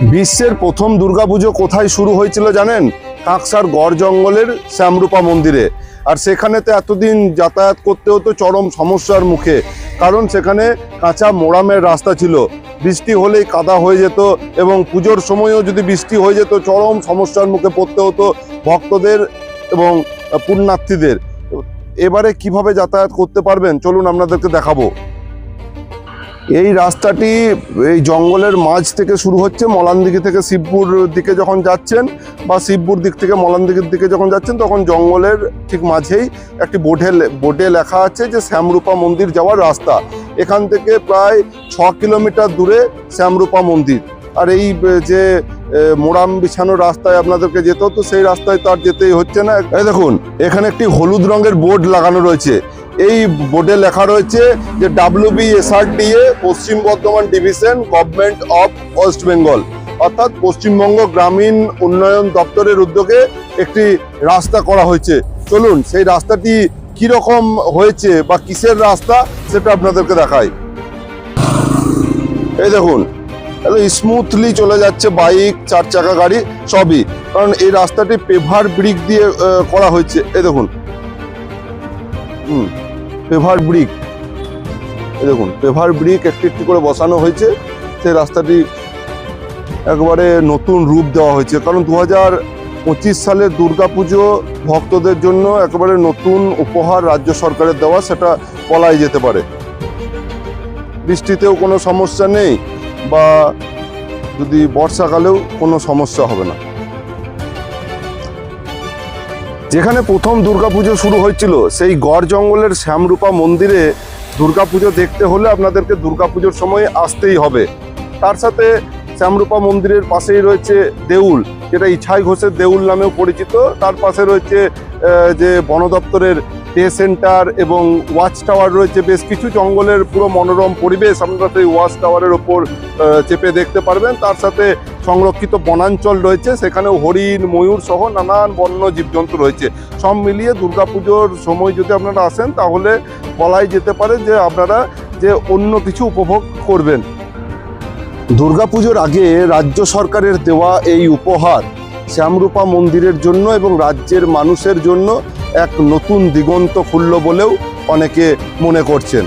বিশ্বের প্রথম দুর্গাপুজো কোথায় শুরু হয়েছিল জানেন? কাঁকসার গড় জঙ্গলের শ্যামরূপা মন্দিরে। আর সেখানেতে এতদিন যাতায়াত করতে হতো চরম সমস্যার মুখে। কারণ সেখানে কাঁচা মোড়ামের রাস্তা ছিল। বৃষ্টি হলেই কাদা হয়ে যেত এবং পুজোর সময়ও যদি বৃষ্টি হয়ে যেত, চরম সমস্যার মুখে পড়তে হতো ভক্তদের এবং পুণ্যার্থীদের। এবারে কীভাবে যাতায়াত করতে পারবেন? চলুন আপনাদেরকে দেখাবো। এই রাস্তাটি এই জঙ্গলের মাঝ থেকে শুরু হচ্ছে, মলানদিঘি থেকে শিবপুর দিকে যখন যাচ্ছেন বা শিবপুর দিক থেকে মলানদিঘির দিকে যখন যাচ্ছেন, তখন জঙ্গলের ঠিক মাঝেই একটি বোর্ডে বোর্ডে লেখা আছে যে শ্যামরূপা মন্দির যাওয়ার রাস্তা। এখান থেকে প্রায় ছ কিলোমিটার দূরে শ্যামরূপা মন্দির। আর এই যে মোরাম বিছানো রাস্তায় আপনাদেরকে যেতে হতো সেই রাস্তায় তার যেতেই হচ্ছে না। দেখুন, এখানে একটি হলুদ রঙের বোর্ড লাগানো রয়েছে। এই বোর্ডে লেখা রয়েছে যে WBSRTA, Paschim Bardhaman division, government of West Bengal. অর্থাৎ পশ্চিমবঙ্গ গ্রামীণ উন্নয়ন দপ্তরের উদ্যোগে একটি রাস্তা করা হয়েছে। চলুন, সেই রাস্তাটি কীরকম হয়েছে বা কিসের রাস্তা, সেটা আপনাদেরকে দেখাই। এই দেখুন স্মুথলি চলে যাচ্ছে বাইক চার চাকা গাড়ি, সবই। কারণ এই রাস্তাটি পেভার ব্রিক দিয়ে করা হয়েছে। এই দেখুন। হুম। Paver brick. দেখুন, পেভার ব্রিক একটি একটি করে বসানো হয়েছে। সেই রাস্তাটি একবারে নতুন রূপ দেওয়া হয়েছে। কারণ দু হাজার পঁচিশ সালের দুর্গাপুজো ভক্তদের জন্য একেবারে নতুন উপহার রাজ্য সরকারের দেওয়া, সেটা বলাই যেতে পারে। বৃষ্টিতেও কোনো সমস্যা নেই বা যদি বর্ষাকালেও কোনো সমস্যা হবে না। যেখানে প্রথম দুর্গাপুজো শুরু হয়েছিল, সেই গড় জঙ্গলের শ্যামরূপা মন্দিরে দুর্গাপুজো দেখতে হলে আপনাদেরকে দুর্গাপুজোর সময় আসতেই হবে। তার সাথে শ্যামরূপা মন্দিরের পাশেই রয়েছে দেউল, যেটা ইছাই ঘোষের দেউল নামেও পরিচিত। তার পাশে রয়েছে যে বন দপ্তরের ডে সেন্টার এবং ওয়াচ টাওয়ার রয়েছে। বেশ কিছু জঙ্গলের পুরো মনোরম পরিবেশ আপনারা সেই ওয়াচ টাওয়ারের ওপর চেপে দেখতে পারবেন। তার সাথে সংরক্ষিত বনাঞ্চল রয়েছে, সেখানেও হরিণ, ময়ূর সহ নানান বন্য জীবজন্তু রয়েছে। সব মিলিয়ে দুর্গাপুজোর সময় যদি আপনারা আসেন, তাহলে বলাই যেতে পারে যে আপনারা যে অন্য কিছু উপভোগ করবেন। দুর্গাপুজোর আগে রাজ্য সরকারের দেওয়া এই উপহার শ্যামরূপা মন্দিরের জন্য এবং রাজ্যের মানুষের জন্য এক নতুন দিগন্ত খুলল বলেও অনেকে মনে করছেন।